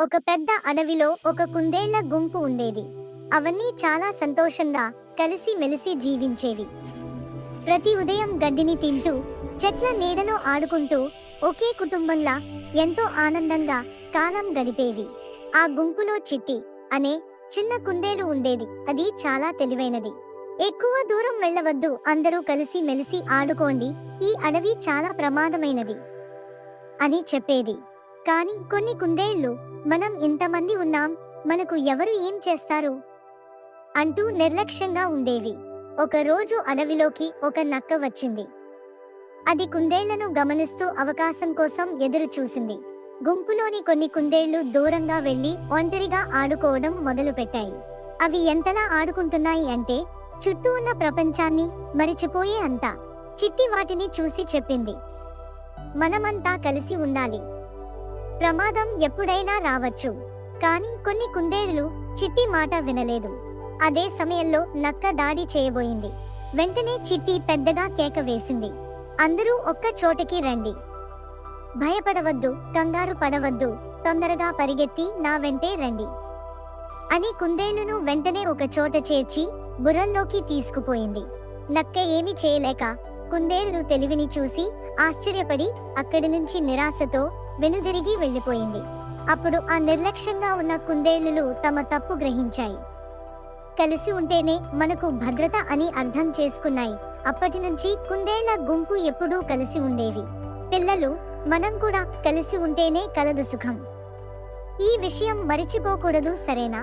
ఒక పెద్ద అడవిలో ఒక కుందేళ్ళ గుంపు ఉండేది. అవన్నీ చాలా సంతోషంగా కలిసి మెలిసి జీవించేవి. ప్రతి ఉదయం గడ్డిని తింటూ చెట్ల నీడలో ఆడుకుంటూ ఒకే కుటుంబంలా ఎంతో ఆనందంగా కాలం గడిపేవి. ఆ గుంపులో చిట్టి అనే చిన్న కుందేలు ఉండేది. అది చాలా తెలివైనది. ఎక్కువ దూరం వెళ్ళవద్దు అందరూ కలిసి మెలిసి ఆడుకోండి. ఈ అడవి చాలా ప్రమాదమైనది అని చెప్పేది. కాని కొన్ని కుందేళ్ళు మనం ఇంతమంది ఉన్నాం మనకు ఎవరు ఏం చేస్తారు? అంటూ నిర్లక్ష్యంగా ఉండేవి. ఒకరోజు అడవిలోకి ఒక నక్క వచ్చింది. అది కుందేళ్ళను గమనిస్తూ అవకాశం కోసం ఎదురు చూసింది గుంపులోని కొన్ని కుందేళ్ళు దూరంగా వెళ్ళి ఒంటరిగా ఆడుకోవడం మొదలుపెట్టాయి. అవి ఎంతలా ఆడుకుంటున్నాయి అంటే చుట్టూ ఉన్న ప్రపంచాన్ని మరిచిపోయే అంత. చిట్టి వాటిని చూసి చెప్పింది. మనమంతా కలిసి ఉండాలి. ప్రమాదం ఎప్పుడైనా రావచ్చు. కానీ కొన్ని కుందేళ్ళు చిట్టి మాట వినలేదు. అదే సమయంలో నక్క దాడి చేయబోయింది. వెంటనే చిట్టి పెద్దగా కేక వేసింది. అందరూ ఒక్క చోటకి రండి. భయపడవద్దు కంగారు పడవద్దు తొందరగా పరిగెత్తి నా వెంటే రండి. అని కుందేళ్ళను వెంటనే ఒక చోట చేర్చి బుర్రల్లోకి తీసుకుపోయింది. నక్క ఏమి చేయలేక కుందేళ్ళు తెలివిని చూసి ఆశ్చర్యపడి అక్కడి నుంచి నిరాశతో వెనుదిరిగి వెళ్ళిపోయింది. అప్పుడు ఆ నిర్లక్ష్యంగా ఉన్న కుందేలులు తమ తప్పు గ్రహించాయి. కలిసి ఉంటేనే మనకు భద్రత అని అర్థం చేసుకున్నాయి. అప్పటి నుంచి కుందేళ్ళ గుంపు ఎప్పుడూ కలిసి ఉండేవి పిల్లలు మనం కూడా కలిసి ఉంటేనే కలదు సుఖం. ఈ విషయం మరిచిపోకూడదు సరేనా?